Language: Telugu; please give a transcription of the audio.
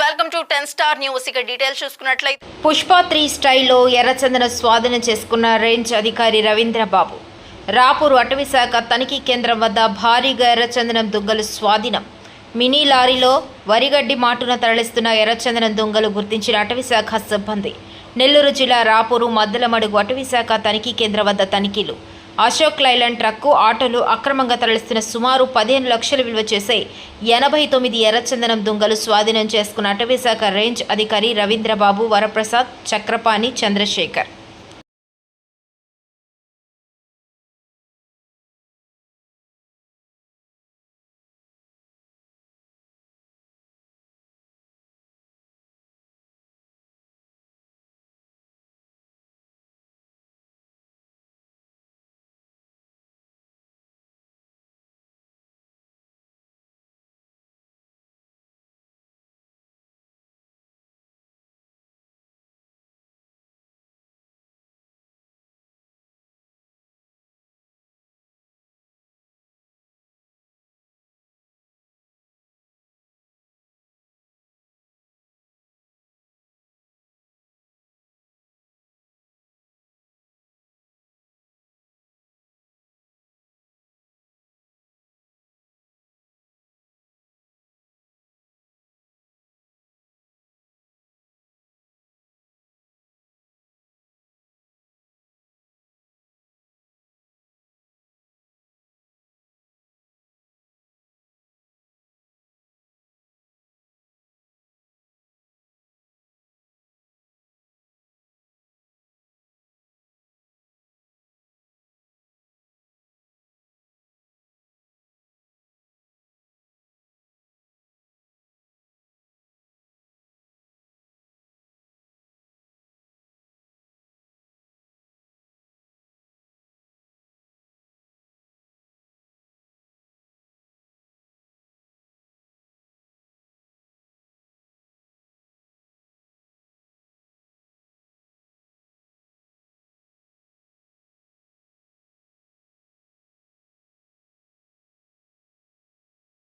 Welcome to ten star news. ఇక డీటెయిల్స్ చూసుకున్నట్లయితే పుష్ప త్రీ స్టైల్లో ఎర్రచందన స్వాధీనం చేసుకున్న రేంజ్ అధికారి రవీంద్రబాబు రాపూర్ అటవీశాఖ తనిఖీ కేంద్రం వద్ద భారీగా ఎర్రచందనం దుంగలు స్వాధీనం. మినీ లారీలో వరిగడ్డి మాటున తరలిస్తున్న ఎర్రచందనం దుంగలు గుర్తించిన అటవీశాఖ సిబ్బంది. నెల్లూరు జిల్లా రాపూరు మద్దలమడుగు అటవీశాఖ తనిఖీ కేంద్రం వద్ద తనిఖీలు. అశోక్ లైలాండ్ ట్రక్కు ఆటోలు అక్రమంగా తరలిస్తున్న సుమారు పదిహేను లక్షలు విలువ చేసే ఎనభై తొమ్మిది ఎర్రచందనం దుంగలు స్వాధీనం చేసుకున్న అటవీశాఖ రేంజ్ అధికారి రవీంద్రబాబు వరప్రసాద్ చక్రపాణి చంద్రశేఖర్.